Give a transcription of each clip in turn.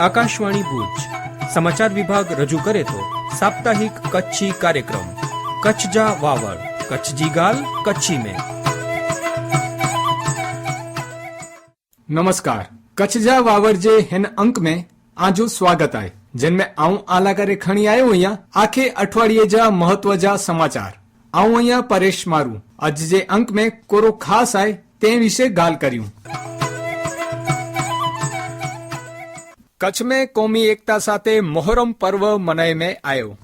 આકાશવાણી ભુજ. સમાચાર વિભાગ રજૂ કરે તો સાપ્તાહિક કચ્છી કાર્યક્રમ. કચ્છ જા વાવડ. કચ્છજી ગાલ, કચ્છી મે નમસ્કાર. કચ્છ જા વાવડ જે હેન અંક મે, આજો સ્વાગત આય. જેનમે આઉં આલા કરે ખણી આયો અહીંયા, આખે અઠવાડિયે જા મહત્વ જા સમાચાર. આઉં અહીંયા પરેશ મારું. આજ જે અંક મે કોરો ખાસ આય તે વિશે ગાલ કર્યું. કચ્છ મેં કોમી એકતા સાથે મોહરમ પર્વ મનાય મે આયો.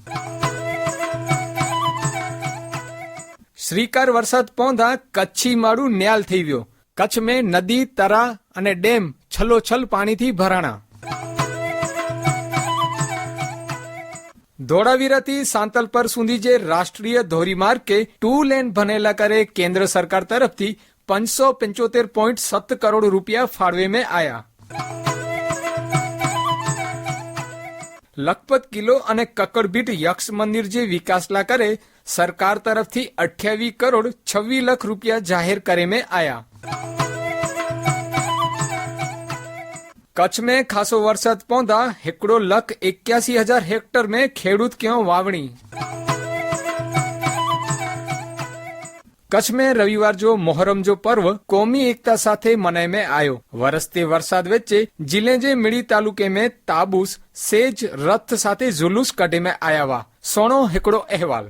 શ્રીકાર વરસાદ પહોંચા કચ્છી માળું ન્યાલ થઈ ગયો. કચ્છ મે નદી, તરા અને ડેમ છલોછલ પાણીથી ભરાણા. ધોળાવીરાથી સાંતલપર સુધી જે રાષ્ટ્રીય ધોરીમાર્ગ કે ટુ લેન બનેલા કરે કેન્દ્ર સરકાર તરફથી પાંચસો પંચોતેર પોઈન્ટ સત્ત કરોડ રૂપિયા ફાળવે મેં આયા. લખપત કિલ્લો અને કકડબીટ યક્ષ મંદિર જે વિકાસલા કરે, સરકાર તરફથી અઠ્યાવીસ કરોડ છવ્વીસ લાખ રૂપિયા જાહેર કરે મેં આયા. કચ્છ મેં ખાસો વરસાદ પહોંચા હેકડો લખ એક્યાસી હજાર હેક્ટર મેં ખેડૂત ક્યો વાવણી. કચ્છ में રવિવાર જો મોહરમ જો પર્વ કોમી એકતા સાથે મનાય में આયો વરસતે વરસાદ વચ્ચે જિલ્લે જે મીડી તાલુકે में તાબૂસ સેજ રથ સાથે જુલુસ કઢે में આયા વા સોણો હિકડો અહેવાલ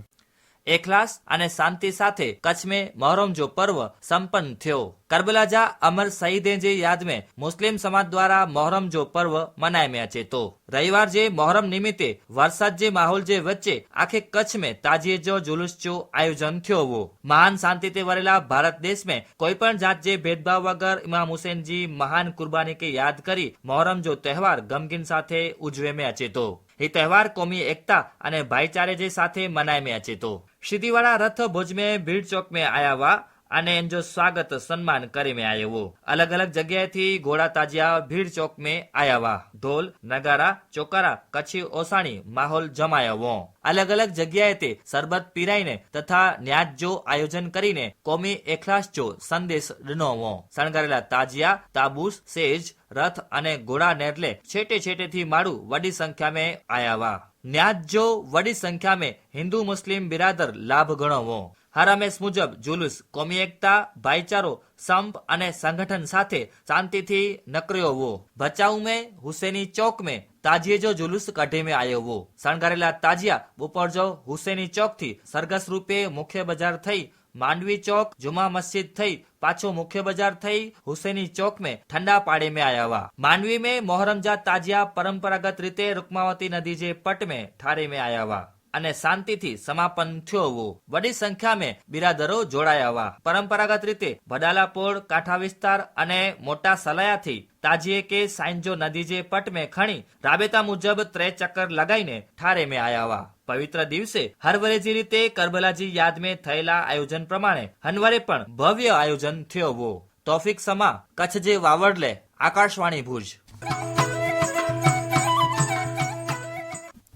એકલાસ અને શાંતિ સાથે કચ્છ में मोहर्रम जो पर्व संपन्न થયો કરबलाजा અમર શહીદેં જે યાદમે મુસ્લિમ સમાજ દ્વારા મોહરમ જો પર્વ મનાયા છે તો રવિવાર જે મોહરમ નિમિત્તે વરસાદ જે માહોલ જે વચ્ચે આખે કચ્છ મેં તાજીએ જો जुलूस जो आयोजन थियो हो महान शांति से वरेला भारत देश में कोई पण जात जे भेदभाव वगर इमाम हुसैन जी महान कुर्बानी के याद करी मोहरम जो त्यौहार गमगीन साथ उजवे में अचे तो એ તહેવાર કોમી એકતા અને ભાઈચારે જે સાથે મનાય મેં અચે તો. સીધીવાળા રથ ભુજ મેં ભીડ ચોક મેં આયાવા અને એનજો સ્વાગત સન્માન કરી મેં આવ્યો અલગ અલગ જગ્યાએથી ઘોડા તાજિયા, ભીડ ચોક મેં આયાવા. ઢોલ, નગારા, ચોકારા, કચ્છી ઓસાણી માહોલ જમાયો અલગ અલગ જગ્યાએથી શરબત પીરાઈને તથા ન્યાજ જો આયોજન કરીને કોમી એખલાસ જો સંદેશ ડનોવો શણગારેલા તાજિયા, તાબૂસ, સેજ, રથ અને ઘોડા નેરલે છેટે છેટેથી માળું વડી સંખ્યામાં આયાવા. ન્યાજ જો વડી સંખ્યામાં હિન્દુ મુસ્લિમ બિરાદર લાભ ગણવો. હરામેશ મુજબ જુલુસ, કોમી એકતા, ભાઈચારો, સંપ અને સંગઠન સાથે શાંતિથી નકર્યો વો ભચાઉ મેં, હુસેની ચોક મેં, તાજીએ જો જુલુસ કઢે મેં આયો વો શણગારેલા તાજિયા બપોર જો હુસેની ચોકથી સરઘસ રૂપે મુખ્ય બજાર થઈ માંડવી ચોક, જુમા મસ્જિદ થઈ પાછો મુખ્ય બજાર થઈ હુસેની ચોક મેં ઠંડા પાડે મેં આયા વા માંડવી મેં મોહરમજા તાજિયા પરંપરાગત રીતે રૂકમાવતી નદી જે પટ મેં ઠારે મેં આયા વા અને શાંતિથી સમાપન થયો હોવું. વડી સંખ્યામાં બિરાદરો જોડાયા હોવા. પરંપરાગત રીતે ભડાલાપોળ કાંઠા વિસ્તાર અને મોટા સલાયાથી તાજીએ કે સાંજો નદીજે પટ મેં ખણી રાબેતા મુજબ ત્રે ચક્કર લગાઈને ઠારે મેં આયા હોવા. પવિત્ર દિવસે હરવરેજી રીતે કરબલાજી યાદ મેં થયેલા આયોજન પ્રમાણે હનવારે પણ ભવ્ય આયોજન થયો હોવો. તોફિક સમા કચ્છ જે વાવડલે આકાશવાણી ભુજ.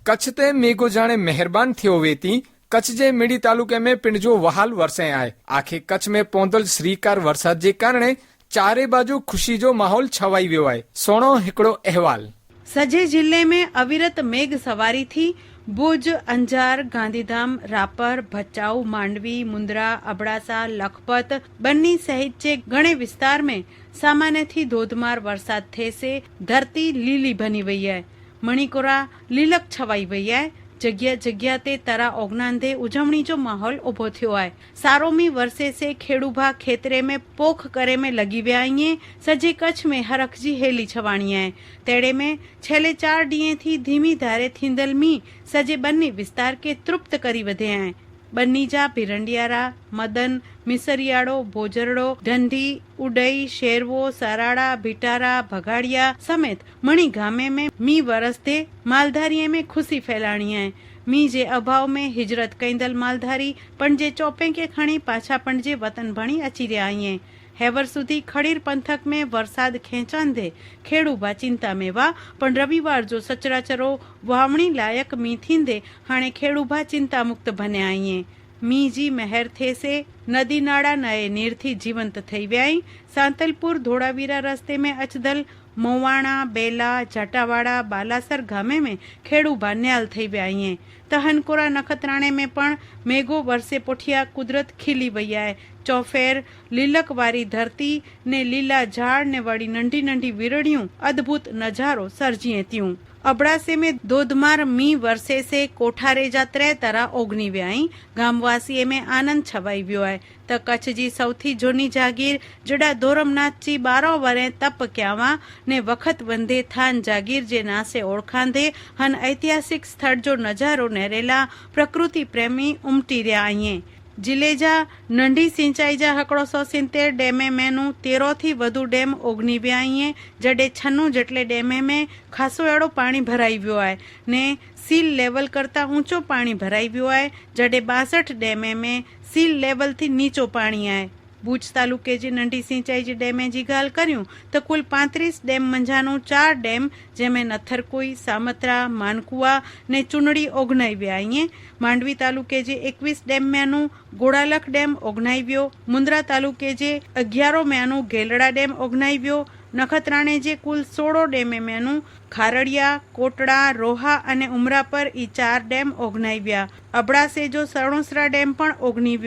कच्छ ते मेघो जाने मेहरबान थियो वेती कच्छ जे मिड़ी तालुके में पिण जो वहाल वरसे आए आखिर कच्छ में पौंदल श्रीकार वरसाद जे कारण चारे बाजू खुशी जो माहौल छवाई वियो आहे सोणो हिकड़ो अहवाल सजे जिले में अविरत मेघ सवारी थी भुज अंजार गांधीधाम रापर ગાંધીધામ मांडवी मुंद्रा अबड़ासा लखपत बन्नी सहित બન્ની घणे विस्तार में सामान्य थी धोधमार ધોધમાર વરસાદ से धरती लीली बनी વહી है મણિકોરા લીલક છવાઈ વૈયાય. જગ્યા જગ્યા તે તરા ઓગનાંધે ઉજવણી જો માહોલ ઊભો થયો આય. સારોમી વર્ષે સે ખેડુભા ખેતરે મેં પોખ કરે મેં લગી વ્યાઈએ સજે કચ્છ મેં હરખજી હેલી છવાણીએ તેડે મેં છેલ્લે ચાર ડીએથી ધીમી ધારે થીંદલમી. સજે બંને વિસ્તાર કે તૃપ્ત કરી વધે આય. खे तृप्त करी वधिया आहिनि बन्नी जा भिरंडियारा मदन मिसरियाड़ो भोजरड़ो ढंढी उडई शेरवो सराड़ा भिटारा भगाड़िया समेत मणी गामे में मी वरसते मालधारीअ में खुशी फैलाणी आहे મી જે અભાવ में હિજરત કઈંદલ માલધારી પણ જે ચોપે કે ખણી પાછા પણ જે વતન ભણી અચી રહ્યા આઈએ હેવર સુધી ખડીર પંથક મેં વરસાદ ખેંચાંધે ખેડ ઊભા ચિંતા મેવા પણ રવિવાર જો સચરાચરો વાવણી લાયક મીથીંદે હાણે ખેડ ઊભા ચિંતા મુક્ત બન્યા અહીંયા મીજી મહેર થેસે નદી નાળા નયે નીરથી જીવંત થઈ વ્યાય સાંતલપુર ધોળાવીરા રસ્તે મેં અચદલ મોવાણા બેલા જાટાવાડા બાલાસર ગામે મેં ખેડુ બાન્યાલ થઈ વ્યા અહીંયા તહનકોરા નખત્રાણે મેં પણ મેઘો વરસે પોઠિયા કુદરત ખીલી વૈયાએ ચોફેર લીલકવારી ધરતી ને લીલા ઝાડ ને વળી નંઢી નંઢી વિરળિયું અદ્ભુત નજારો સર્જીએ ત્યું અબડાસે મેં ધોધમાર મી વરસે સે કોઠારે જા ત્રે તરા ઓગની વ્યાઈ. ગામવાસીએ મેં આનંદ છવાઈ વ્યોય ત કચ્છજી સૌથી જોની જાગીર, જડા ધોરમનાથજી બારો વરે તપ ક્યાવા ને વખત વંદે થાન જાગીર જે નાસે ઓળખાંધે હન ઐતિહાસિક સ્થળ જો નજારો નેરેલા, પ્રકૃતિ પ્રેમી ઉમટી રહ્યા અહીંયા જિલેજા નંઢી સિંચાઈજા હકડોસો સિત્તેર ડેમે મેનું તેરોથી વધુ ડેમ ઓગણી બ્યાઈએ જડે છન્નું જેટલે ડેમે મેં ખાસો એડો પાણી ભરાઈ ગયો આય. ને સીલ લેવલ કરતાં ઊંચો પાણી ભરાઈ ગયો આય. જડે બાસઠ ડેમે મેં સીલ લેવલથી નીચો પાણી આય. ભુજ તાલુકે જે નંઢી સિંચાઈ જે ડેમે જી ગાલ કર્યું, તો કુલ પાંત્રીસ ડેમ મંજાનું, ચાર ડેમ જેમે નથરકુઈ, સામત્રા, માનકુવા ને ચુનડી ઓગણાવ્યા. વ્યા અહીંયા માંડવી તાલુકે જે એકવીસ ડેમ મેનું ગોળાલખ ડેમ ઓગણાવ્યો મુન્દ્રા તાલુકે જે અગિયારો મેનું ગેલડા ડેમ ઓગણાવ્યો વ્યો નખત્રાણે જે કુલ સોળો ડેમે મેનું ખારડિયા, કોટડા, રોહા અને ઉમરા પર ઈ ચાર ડેમ ઓગનાઈ વ્યા અબડાસે જો સણોસરા ડેમ પણ ઓગની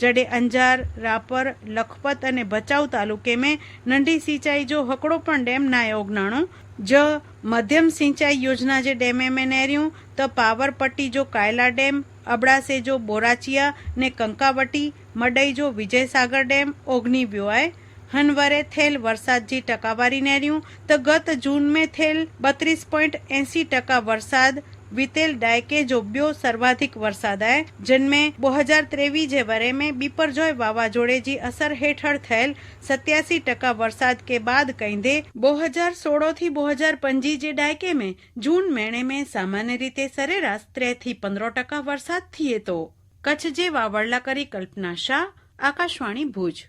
જ્યારે અંજાર, રાપર, લખપત અને ભચાઉ તાલુકે મેં નંઢી સિંચાઈ જો હકડો પણ ડેમ નાય ઓગણાણું જ મધ્યમ સિંચાઈ યોજના જે ડેમે મેં નેર્યું, તો પાવરપટ્ટી જો કાયલા ડેમ, અબડાસે જો બોરાચિયા ને કંકાવટી, મડઈ જો વિજયસાગર ડેમ ઓગની બ્યોઆય હનવરે થેલ વરસાદજી ટકાવારી નેર્યું, તો ગત જૂન મેં થેલ બત્રીસ પોઈન્ટ એંસી ટકા વરસાદ વિતેલ ડાયકે જો બ્યો સર્વાધિક વરસાદ આય જન્મે બે હજાર ત્રેવીસ જે વરે में બીપરજોય વાવાઝોડે જી અસર હેઠળ થયેલ સત્યાસી ટકા વરસાદ કે બાદ કહીદે બે હજાર સોળો થી બે હજાર પંજી જે ડાયકે में જૂન મહિને में સામાન્ય રીતે સરેરાશ ત્રે થી પંદરો ટકા વરસાદ થઈએ તો કચ્છ જે વાવડલા કરી કલ્પના શાહ આકાશવાણી ભુજ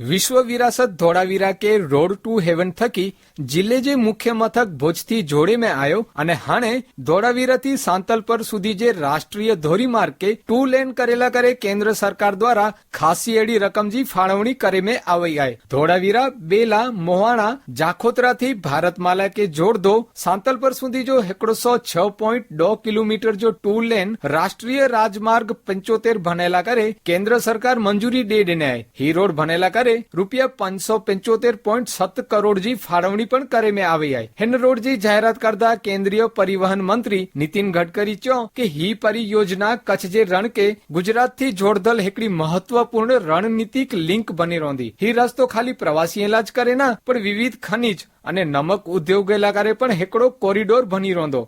વિશ્વ વિરાસત ધોળાવીરા કે રોડ ટુ હેવન થકી જિલ્લે જે મુખ્ય મથક ભુજથી જોડે મેં આવ્યો અને હાણે ધોળાવીરાથી સાંતલપર સુધી જે રાષ્ટ્રીય ધોરીમાર્ગ કે ટુ લેન કરેલા કરે કેન્દ્ર સરકાર દ્વારા ખાસી એડી રકમજી ફાળવણી કરે મેં આવી આય. ધોળાવીરા બેલા, મોહાણા, જાખોતરાથી ભારતમાલા કે જોડધો સાંતલપર સુધી જો એકડોસો છ પોઈન્ટ દો કિલોમીટર જો ટુ લેન રાષ્ટ્રીય રાજમાર્ગ પંચોતેર ભણેલા કરે, કેન્દ્ર સરકાર મંજૂરી દે દેને આય. હી રોડ ભણેલા કરે રૂપિયા પાંચસો પંચોતેર પોઈન્ટ સત કરોડજી ફાળવણી પણ કરે મેં આવી આય હેન રોડજી જાહેરાત કરતા કેન્દ્રીય પરિવહન મંત્રી નીતિન ગડકરી ચો કે હી પરિયોજના કચ્છ જે રણ કે ગુજરાતથી જોડદલ હેકડી મહત્વપૂર્ણ રણનીતિક લિંક બની રોંધી. હી રસ્તો ખાલી પ્રવાસી જ કરે ના, પણ વિવિધ ખનિજ અને નમક ઉદ્યોગ ઇલાકારે પણ હેકડો કોરિડોર બની રોંધો.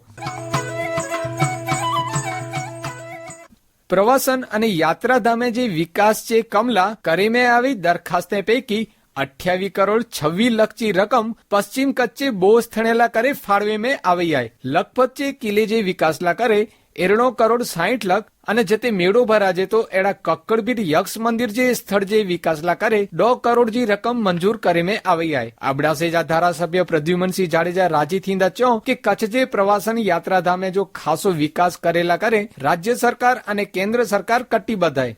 પ્રવાસન અને યાત્રાધામે જે વિકાસ છે, કમલા કરીમે આવી દરખાસ્તે પૈકી અઠ્યાવી કરોડ છવ્વી લક્ષી રકમ પશ્ચિમ કચ્ચે બોઝ થણેલા કરે ફાળવે મેં આવી આય. લખપત કિલે જે વિકાસલા કરે એરણો કરોડ સાહીઠ લાખ અને જતે મેળો ભરાજે તો એડા કક્કડબીર યક્ષ મંદિર જે સ્થળ જે વિકાસલા કરે, દો કરોડ જી રકમ મંજૂર કરે મે આવી આય. આબડાસે જા ધારાસભ્ય પ્રદ્યુમનસિંહ જાડેજા રાજી થીંદા ચો કે કચ્છ જે પ્રવાસન યાત્રાધામે જો ખાસો વિકાસ કરેલા કરે, રાજ્ય સરકાર અને કેન્દ્ર સરકાર કટિબદ્ધ હૈ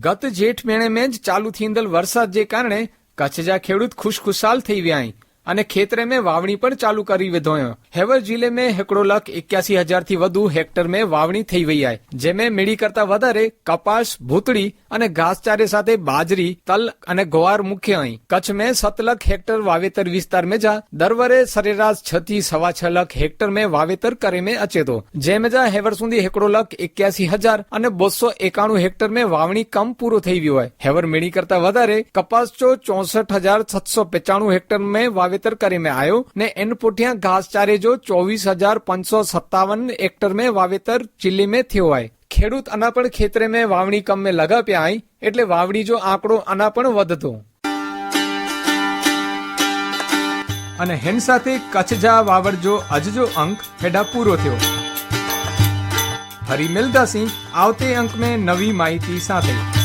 ગત જેઠ મહિને में જ ચાલુ થીંદલ વરસાદ જે કારણે કચ્છ જા ખેડૂત ખુશખુશાલ થઈ વ્યાય. અને ખેતરે में વાવણી પણ ચાલુ કરી વિધોયો હેવર જિલ્લે में હેકડો લાખ એક્યાસી હજાર થી વધુ હેક્ટર में વાવણી થઈ વઈ આય જેમે મેળી કરતા વધારે કપાસ ભૂતળી અને ઘાસચારે સાથે બાજરી તલ અને ગોવાર મુખ્ય અહીં કચ્છ में સત લાખ હેક્ટર વાવેતર વિસ્તાર में જા દર વરે સરેરાશ છ થી સવા છ લાખ હેક્ટર में વાવેતર કરે में અચે તો જેમ જા હેવર સુધી હેકડો લાખ એક્યાસી હજાર અને બસો એકાણું હેક્ટર में વાવણી કમ પૂરો થઈ ગયો હોય હેવર મેળી કરતા વધારે કપાસ ચો ચોસઠ હજાર છસો પચાણું હેક્ટર में વાવેતર કરે में આયો ને એન પોઠિયા ઘાસચારે જો ચોવીસ હજાર પાંચસો સત્તાવન હેક્ટર में વાવેતર જિલ્લે में થયો હોય ખેડૂત અના પણ ખેતરે મેં વાવણી કમ મેં લગા પ્યાય એટલે વાવડી જો આંકડો અના પણ વધતો. અને હેન સાથે કચ્છ જા વાવડજો, અજજો અંક હેડા પૂરો થયો. ફરી મિલતા સિંહ આવતે અંક મેં નવી માહિતી સાથે.